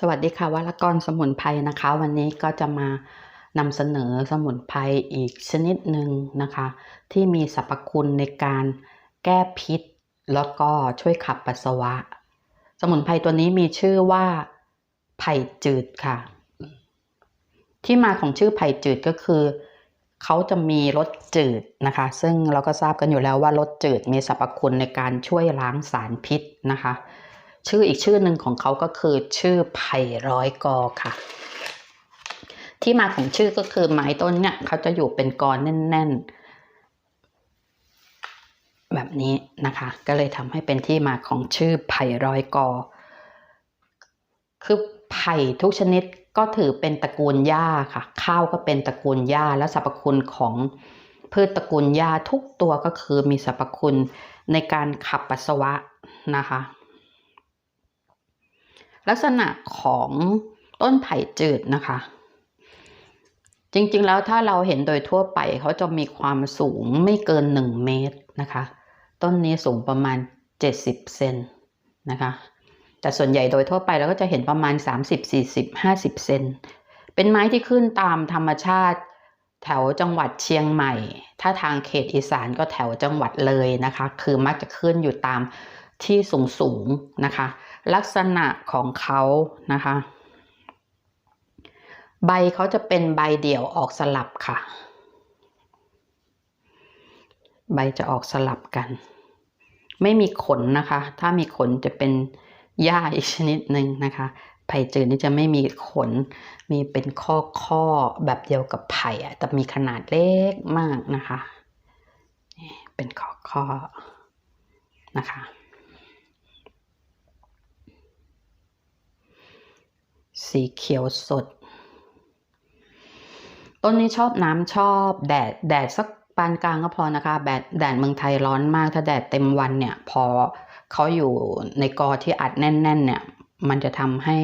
สวัสดีค่ะวรกรสมุนไพรนะคะ วันนี้ก็จะมานำเสนอสมุนไพรอีกชนิดหนึ่งนะคะ ที่มีสรรพคุณในการแก้พิษ แล้วก็ช่วยขับปัสสาวะ สมุนไพรตัวนี้มีชื่อว่าไผ่จืดค่ะ ที่มาของชื่อไผ่จืดก็คือเขาจะมีรสจืดนะคะ ซึ่งเราก็ทราบกันอยู่แล้วว่ารสจืดมีสรรพคุณในการช่วยล้างสารพิษนะคะ ชื่ออีกชื่อหนึ่งของเขาก็คือชื่อไผ่ร้อยกอค่ะ ที่มาของชื่อก็คือไม้ต้นเนี่ยเขาจะอยู่เป็นกอแน่น ๆ แบบนี้นะคะ ก็เลยทำให้เป็นที่มาของชื่อไผ่ร้อยกอ คือไผ่ทุกชนิดก็ถือเป็นตระกูลหญ้าค่ะ ข้าวก็เป็นตระกูลหญ้าและสรรพคุณของพืชตระกูลหญ้าทุกตัวก็คือมีสรรพคุณในการขับปัสสาวะนะคะ ลักษณะของต้นไผ่จืดนะคะ จริงๆแล้วถ้าเราเห็นโดยทั่วไปเขาจะมีความสูงไม่เกิน 1 เมตรนะคะ ต้นนี้สูงประมาณ 70 เซนนะคะ แต่ส่วนใหญ่โดยทั่วไปเราก็จะเห็นประมาณ 30 40 50 เซนเป็นไม้ที่ขึ้นตามธรรมชาติแถวจังหวัดเชียงใหม่ ถ้าทางเขตอีสานก็แถวจังหวัดเลยนะคะ คือมักจะขึ้นอยู่ตามที่สูงๆนะคะ ลักษณะของเขานะคะ ใบเขาจะเป็นใบเดี่ยวออกสลับค่ะ ใบจะออกสลับกัน ไม่มีขนนะคะ ถ้ามีขนจะเป็นหญ้าอีกชนิดหนึ่งนะคะไผ่จืดนี่จะไม่มีขน มีเป็นข้อข้อแบบเดียวกับไผ่อะแต่มีขนาดเล็กมากนะคะ เป็นข้อข้อนะคะ สีเขียวสด ต้นนี้ชอบน้ำชอบแดดแดดสักปานกลางก็พอนะคะแดดแดดเมืองไทยร้อนมาก ถ้าแดดเต็มวันเนี่ย พอเขาอยู่ในกอที่อัดแน่น ๆ เนี่ย มันจะทำให้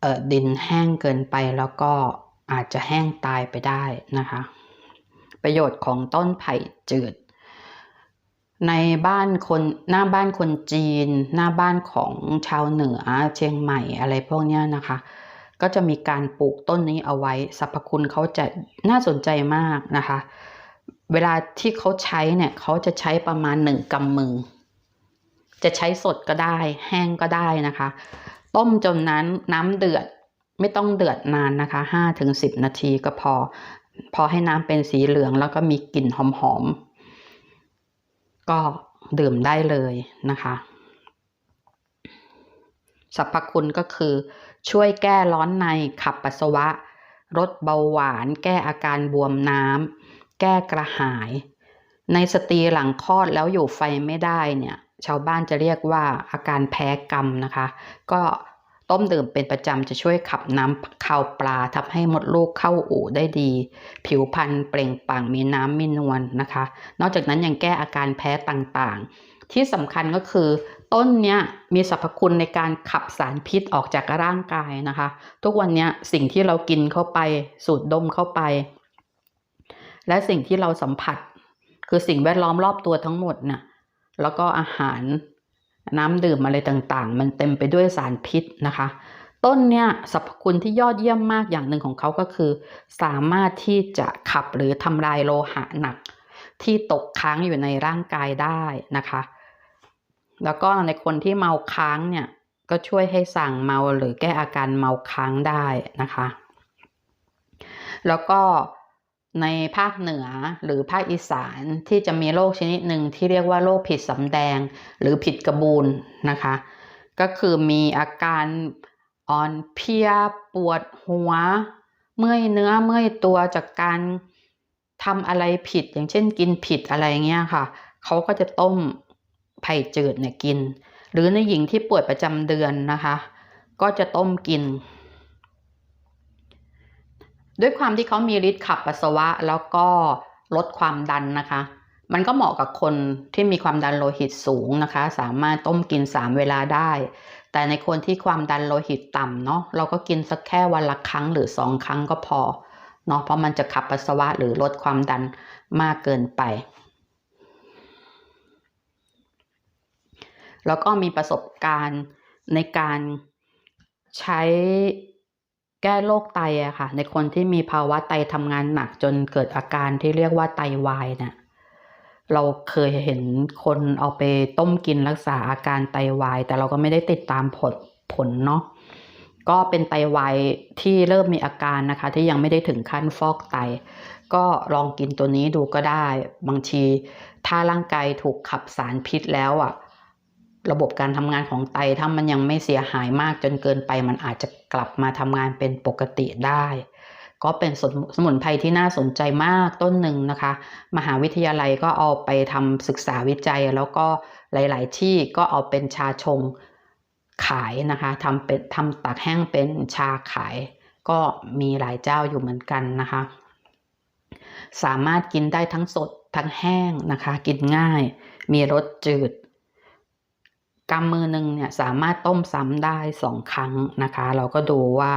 เออดินแห้งเกินไปแล้วก็อาจจะแห้งตายไปได้นะคะ ประโยชน์ของต้นไผ่จืด ในบ้านคนหน้าบ้านคนจีน หน้าบ้านของชาวเหนือเชียงใหม่อะไรพวกนี้นะคะ ก็จะมีการปลูกต้นนี้เอาไว้สรรพคุณเขาจะน่าสนใจมากนะคะ เวลาที่เขาใช้เนี่ยเขาจะใช้ประมาณหนึ่งกำมือ จะใช้สดก็ได้ แห้งก็ได้นะคะ ต้มจนนั้นน้ำเดือดไม่ต้องเดือดนานนะคะห้าถึงสิบนาทีก็พอ พอให้น้ำเป็นสีเหลืองแล้วก็มีกลิ่นหอมๆ ก็ดื่มได้เลยนะคะสรรพคุณก็คือ ช่วยแก้ร้อนในขับปัสสาวะลดเบาหวาน แก้อาการบวมน้ำแก้กระหาย ในสตรีหลังคลอดแล้วอยู่ไฟไม่ได้เนี่ย ชาวบ้านจะเรียกว่าอาการแพ้กรรมนะคะ ก็ ต้มดื่มเป็นประจำจะช่วยขับน้ำข้าวปลาทำให้มดลูกเข้าอู่ได้ดี ผิวพรรณเปล่งปลั่งมีน้ำมีนวลนะคะ นอกจากนั้นยังแก้อาการแพ้ต่างๆ ที่สำคัญก็คือ ต้นเนี้ยมีสรรพคุณในการขับสารพิษออกจากร่างกายนะคะ ทุกวันนี้สิ่งที่เรากินเข้าไปสูดดมเข้าไป และสิ่งที่เราสัมผัส คือสิ่งแวดล้อมรอบตัวทั้งหมดน่ะแล้วก็อาหาร น้ำดื่มอะไรต่างๆ มันเต็มไปด้วยสารพิษนะคะ ต้นเนี่ยสรรพคุณที่ยอดเยี่ยมมากอย่างหนึ่งของเขาก็คือ สามารถที่จะขับหรือทำลายโลหะหนัก ที่ตกค้างอยู่ในร่างกายได้นะคะ แล้วก็ในคนที่เมาค้างเนี่ยก็ช่วยให้สั่งเมาหรือแก้อาการเมาค้างได้นะคะ แล้วก็ ในภาคเหนือหรือภาคอีสานที่จะมีโรคชนิดหนึ่งที่เรียกว่าโรคผิดสำแดงหรือผิดกระบูนนะคะ ก็คือมีอาการอ่อนเพลียปวดหัว เมื่อยเนื้อเมื่อยตัวจากการทำอะไรผิดอย่างเช่นกินผิดอะไรเงี้ยค่ะ เขาก็จะต้มไผ่จืดเนี่ยกิน หรือในหญิงที่ปวดประจำเดือนนะคะ ก็จะต้มกิน ด้วยความที่เขามีฤทธิ์ขับปัสสาวะแล้วก็ลดความดันนะคะ มันก็เหมาะกับคนที่มีความดันโลหิตสูงนะคะ สามารถต้มกิน 3 เวลาได้ แต่ในคนที่ความดันโลหิตต่ำเนาะเราก็กินสักแค่วันละครั้งหรือสองครั้งก็พอเนาะเพราะมันจะขับปัสสาวะหรือลดความดันมากเกินไป แล้วก็มีประสบการณ์ในการใช้ แก้โรคไตอะค่ะ ในคนที่มีภาวะไตทำงานหนักจนเกิดอาการที่เรียกว่าไตวายเนี่ยเราเคยเห็นคนเอาไปต้มกินรักษาอาการไตวาย แต่เราก็ไม่ได้ติดตามผลผลเนาะก็เป็นไตวายที่เริ่มมีอาการนะคะ ที่ยังไม่ได้ถึงขั้นฟอกไต ก็ลองกินตัวนี้ดูก็ได้ บางที ถ้าร่างกายถูกขับสารพิษแล้วอะ ระบบการทำงานของไตถ้ามันยังไม่เสียหายมากจนเกินไป มันอาจจะกลับมาทำงานเป็นปกติได้ ก็เป็นสมุนไพรที่น่าสนใจมากต้นหนึ่งนะคะ มหาวิทยาลัยก็เอาไปทำศึกษาวิจัย แล้วก็หลาย ๆ ที่ก็เอาเป็นชาชงขายนะคะทำเป็นทำตักแห้งเป็นชาขาย ก็มีหลายเจ้าอยู่เหมือนกันนะคะ สามารถกินได้ทั้งสดทั้งแห้งนะคะ กินง่าย มีรสจืด กำมือหนึ่งเนี่ยสามารถต้มซ้ำได้สองครั้งนะคะ เราก็ดูว่า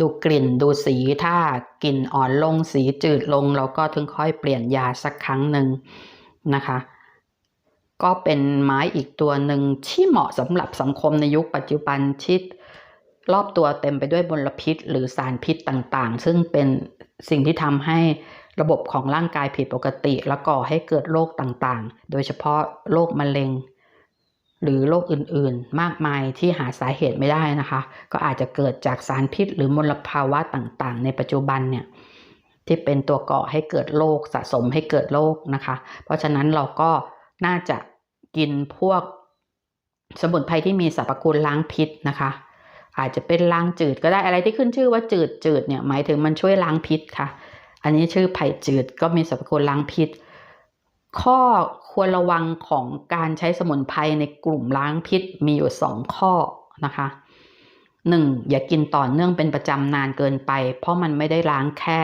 ดูกลิ่นดูสีถ้ากลิ่นอ่อนลงสีจืดลง เราก็ถึงค่อยเปลี่ยนยาสักครั้งหนึ่งนะคะ ก็เป็นไม้อีกตัวหนึ่งที่เหมาะสำหรับสังคมในยุคปัจจุบันที่รอบตัวเต็มไปด้วยมลพิษ หรือสารพิษต่างๆ ซึ่งเป็นสิ่งที่ทำให้ระบบของร่างกายผิดปกติ และก่อให้เกิดโรคต่างๆ โดยเฉพาะโรคมะเร็ง หรือโรคอื่นๆ มากมายที่หาสาเหตุไม่ได้นะคะ ก็อาจจะเกิดจากสารพิษหรือมลภาวะต่างๆ ในปัจจุบันเนี่ยที่เป็นตัวก่อให้เกิดโรคสะสมให้เกิดโรคนะคะ เพราะฉะนั้นเราก็น่าจะกินพวกสมุนไพรที่มีสรรพคุณล้างพิษนะคะ อาจจะเป็นล้างจืดก็ได้อะไรที่ขึ้นชื่อว่าจืดจืดเนี่ยหมายถึงมันช่วยล้างพิษค่ะ อันนี้ชื่อไผ่จืดก็มีสรรพคุณล้างพิษ ข้อควรระวังของการใช้สมุนไพรในกลุ่มล้างพิษมีอยู่สองข้อนะคะหนึ่งอย่ากินต่อเนื่องเป็นประจำนานเกินไป เพราะมันไม่ได้ล้างแค่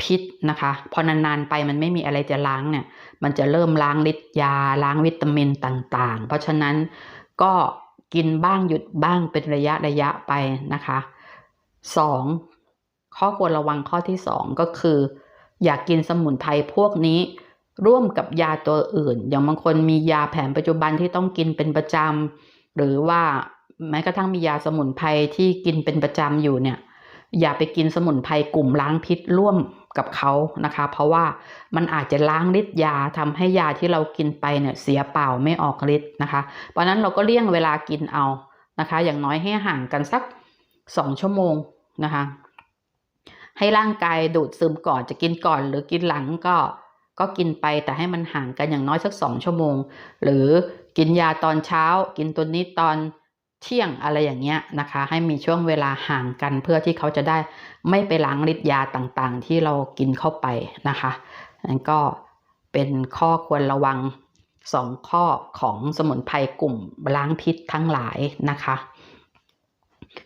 พิษนะคะ พอนานๆไปมันไม่มีอะไรจะล้างเนี่ย มันจะเริ่มล้างฤทธิ์ยา ล้างวิตามินต่างๆ เพราะฉะนั้นก็กินบ้างหยุดบ้างเป็นระยะระยะไปนะคะสองข้อควรระวังข้อที่สองก็คือ อย่ากกินสมุนไพรพวกนี้ ร่วมกับยาตัวอื่น อย่างบางคนมียาแผนปัจจุบันที่ต้องกินเป็นประจำหรือว่าแม้กระทั่งมียาสมุนไพรที่กินเป็นประจำอยู่เนี่ย อย่าไปกินสมุนไพรกลุ่มล้างพิษร่วมกับเขานะคะ เพราะว่ามันอาจจะล้างฤทธิ์ยาทำให้ยาที่เรากินไปเนี่ยเสียเปล่าไม่ออกฤทธิ์นะคะ เพราะนั้นเราก็เลี่ยงเวลากินเอานะคะ อย่างน้อยให้ห่างกันสักสองชั่วโมงนะคะ ให้ร่างกายดูดซึมก่อนจะกินก่อนหรือกินหลังก็ ก็กินไปแต่ให้มันห่างกันอย่างน้อยสักสองชั่วโมง หรือกินยาตอนเช้า กินตัวนี้ตอนเที่ยงอะไรอย่างเงี้ยนะคะ ให้มีช่วงเวลาห่างกันเพื่อที่เขาจะได้ไม่ไปล้างฤทธิ์ยาต่างๆ ที่เรากินเข้าไปนะคะนั่นก็เป็นข้อควรระวังสองข้อของสมุนไพรกลุ่มล้างพิษทั้งหลายนะคะ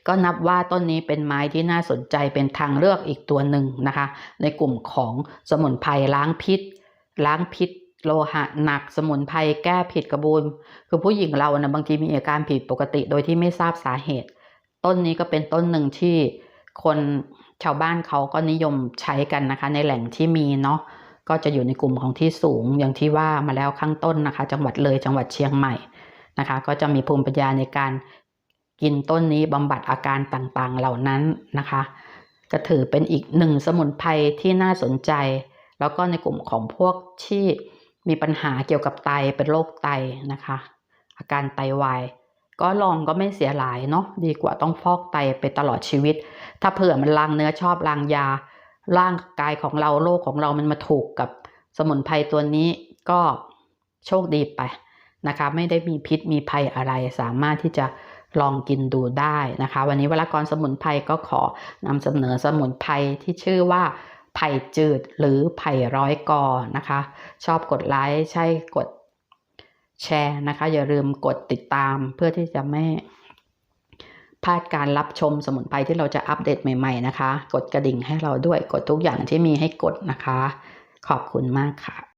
ก็นับว่าต้นนี้เป็นไม้ที่น่าสนใจเป็นทางเลือกอีกตัวหนึ่งนะคะ ในกลุ่มของสมุนไพรล้างพิษ ล้างพิษโลหะหนักสมุนไพรแก้ผิดกระบูนคือผู้หญิงเรานะบางทีมีอาการผิดปกติโดยที่ไม่ทราบสาเหตุ ต้นนี้ก็เป็นต้นหนึ่งที่คนชาวบ้านเขาก็นิยมใช้กันนะคะ ในแหล่งที่มีเนาะก็จะอยู่ในกลุ่มของที่สูงอย่างที่ว่ามาแล้วข้างต้นนะคะ จังหวัดเลยจังหวัดเชียงใหม่นะคะ ก็จะมีภูมิปัญญาในการกินต้นนี้บำบัดอาการต่างๆเหล่านั้นนะคะ ก็ถือเป็นอีกหนึ่งสมุนไพรที่น่าสนใจ แล้วก็ในกลุ่มของพวกที่มีปัญหาเกี่ยวกับไตเป็นโรคไตนะคะ อาการไตวายก็ลองก็ไม่เสียหลายเนาะดีกว่าต้องฟอกไตไปตลอดชีวิต ถ้าเผื่อมันลางเนื้อชอบลางยา ร่างกายของเราโรคของเรามันมาถูกกับสมุนไพรตัวนี้ก็โชคดีไปนะคะ ไม่ได้มีพิษมีภัยอะไรสามารถที่จะลองกินดูได้นะคะ วันนี้วลากรสมุนไพรก็ขอนำเสนอสมุนไพรที่ชื่อว่า ไผ่จืดหรือไผ่ร้อยกอนะคะ ชอบกดไลค์ใช่กดแชร์นะคะ อย่าลืมกดติดตามเพื่อที่จะไม่พลาดการรับชมสมุนไพรที่เราจะอัปเดตใหม่ ๆ นะคะ กดกระดิ่งให้เราด้วยกดทุกอย่างที่มีให้กดนะคะ ขอบคุณมากค่ะ